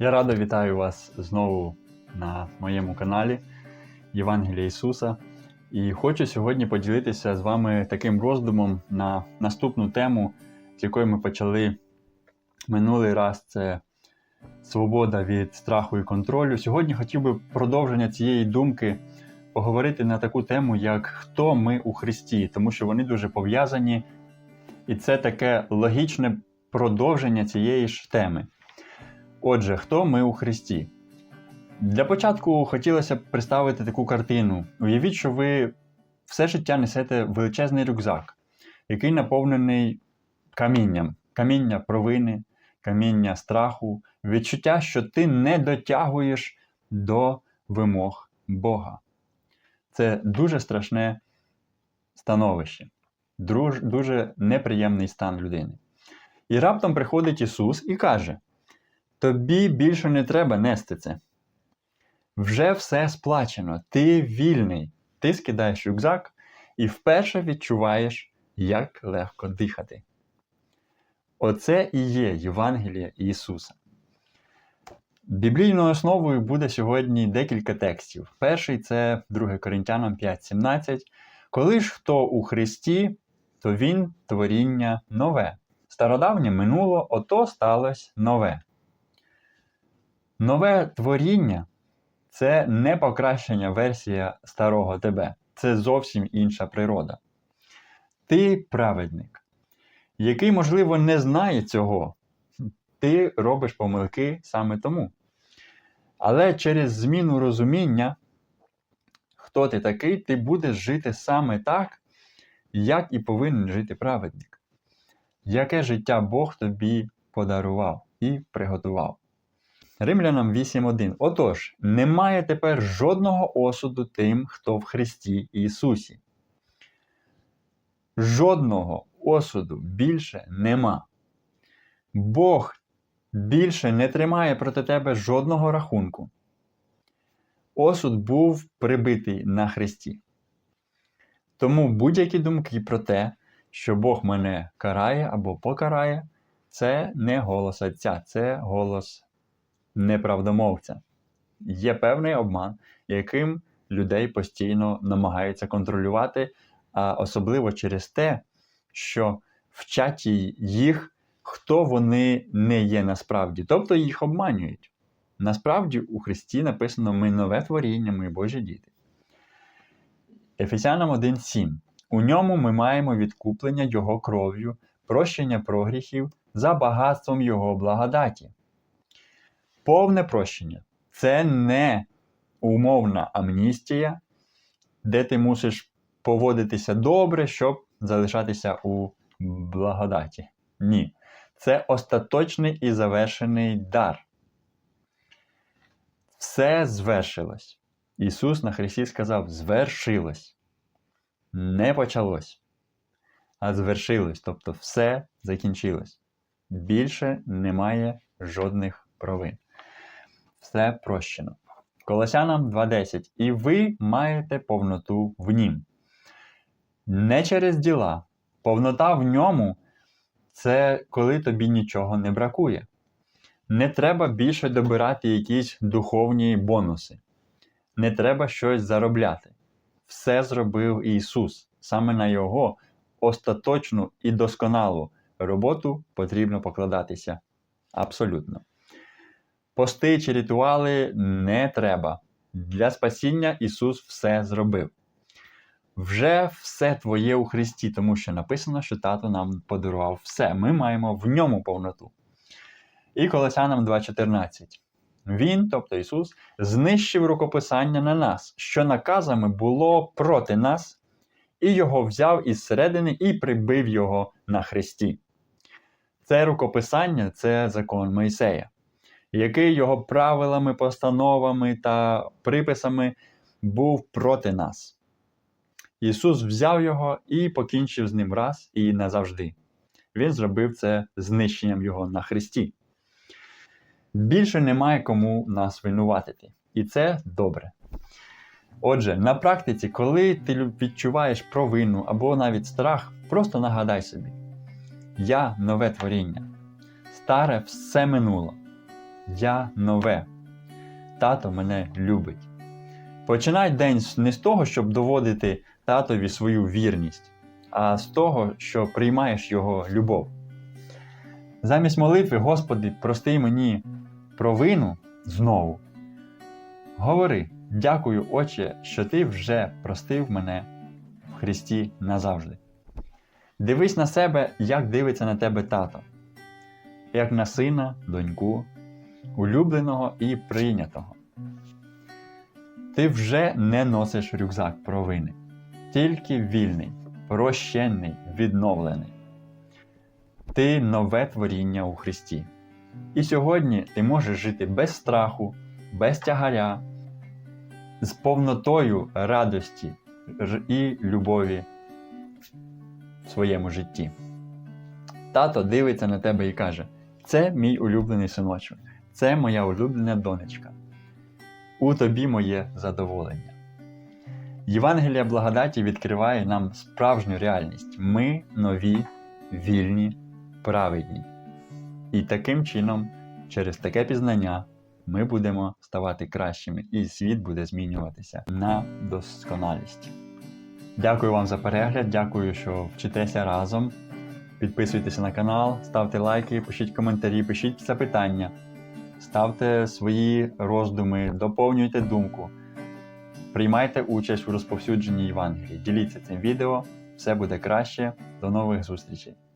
Я радо вітаю вас знову на моєму каналі Євангелія Ісуса. І хочу сьогодні поділитися з вами таким роздумом на наступну тему, з якої ми почали минулий раз. Це свобода від страху і контролю. Сьогодні хотів би продовження цієї думки поговорити на таку тему, як хто ми у Христі, тому що вони дуже пов'язані, і це таке логічне продовження цієї ж теми. Отже, хто ми у Христі? Для початку хотілося б представити таку картину. Уявіть, що ви все життя несете величезний рюкзак, який наповнений камінням, каміння провини, каміння страху, відчуття, що ти не дотягуєш до вимог Бога. Це дуже страшне становище, дуже неприємний стан людини. І раптом приходить Ісус і каже: Тобі більше не треба нести це. Вже все сплачено, ти вільний. Ти скидаєш рюкзак і вперше відчуваєш, як легко дихати. Оце і є Євангеліє Ісуса. Біблійною основою буде сьогодні декілька текстів. Перший це 2 Коринтянам 5:17. Коли ж хто у Христі, то він творіння нове. Стародавнє минуло, ото сталося нове. Нове творіння це не покращення версія старого тебе. Це зовсім інша природа. Ти праведник, який, можливо, не знає цього. Ти робиш помилки саме тому. Але через зміну розуміння, хто ти такий, ти будеш жити саме так, як і повинен жити праведник. Яке життя Бог тобі подарував і приготував. Римлянам 8.1. Отож, немає тепер жодного осуду тим, хто в Христі Ісусі. Жодного осуду більше нема. Бог більше не тримає проти тебе жодного рахунку. Осуд був прибитий на Христі. Тому будь-які думки про те, що Бог мене карає або покарає, це не голос Отця, це голос неправдомовця. Є певний обман, яким людей постійно намагаються контролювати, а особливо через те, що вчать їх, хто вони не є насправді, тобто їх обманюють. Насправді у Христі написано ми нове творіння, ми Божі діти. Ефесянам 1.7. У ньому ми маємо відкуплення Його кров'ю, прощення прогріхів за багатством Його благодаті. Повне прощення це не умовна амністія, де ти мусиш поводитися добре, щоб залишатися у благодаті. Ні. Це остаточний і завершений дар. Все звершилось. Ісус на Христі сказав: звершилось. Не почалось, а звершилось. Тобто все закінчилось. Більше немає жодних провин. Все прощено. Колосянам 2.10. І ви маєте повноту в нім. Не через діла. Повнота в ньому це коли тобі нічого не бракує. Не треба більше добирати якісь духовні бонуси. Не треба щось заробляти. Все зробив Ісус. Саме на Його остаточну і досконалу роботу потрібно покладатися. Абсолютно. Пости чи ритуали не треба. Для спасіння Ісус все зробив. Вже все твоє у Христі, тому що написано, що тато нам подарував все. Ми маємо в ньому повноту. І Колосянам 2.14. Він, тобто Ісус, знищив рукописання на нас, що наказами було проти нас, і його взяв із середини і прибив його на хресті. Це рукописання це закон Мойсея, який його правилами, постановами та приписами був проти нас. Ісус взяв його і покінчив з ним раз і назавжди. Він зробив це знищенням його на хресті. Більше немає кому нас винуватити. І це добре. Отже, на практиці, коли ти відчуваєш провину або навіть страх, просто нагадай собі: я нове творіння. Старе все минуло. Я нове. Тато мене любить. Починай день не з того, щоб доводити татові свою вірність, а з того, що приймаєш його любов. Замість молитви, Господи, прости мені провину знову. Говори, дякую, Отче, що ти вже простив мене в Христі назавжди. Дивись на себе, як дивиться на тебе тато, як на сина, доньку, улюбленого і прийнятого. Ти вже не носиш рюкзак провини, тільки вільний, прощений, відновлений. Ти нове творіння у Христі. І сьогодні ти можеш жити без страху, без тягаря, з повнотою радості і любові в своєму житті. Тато дивиться на тебе і каже: Це мій улюблений синочок, це моя улюблена донечка. У тобі моє задоволення. Євангелія благодаті відкриває нам справжню реальність. Ми нові, вільні, праведні. І таким чином, через таке пізнання, ми будемо ставати кращими, і світ буде змінюватися на досконалість. Дякую вам за перегляд, дякую, що вчитеся разом. Підписуйтеся на канал, ставте лайки, пишіть коментарі, пишіть запитання, ставте свої роздуми, доповнюйте думку. Приймайте участь у розповсюдженні Євангелії. Діліться цим відео, все буде краще. До нових зустрічей!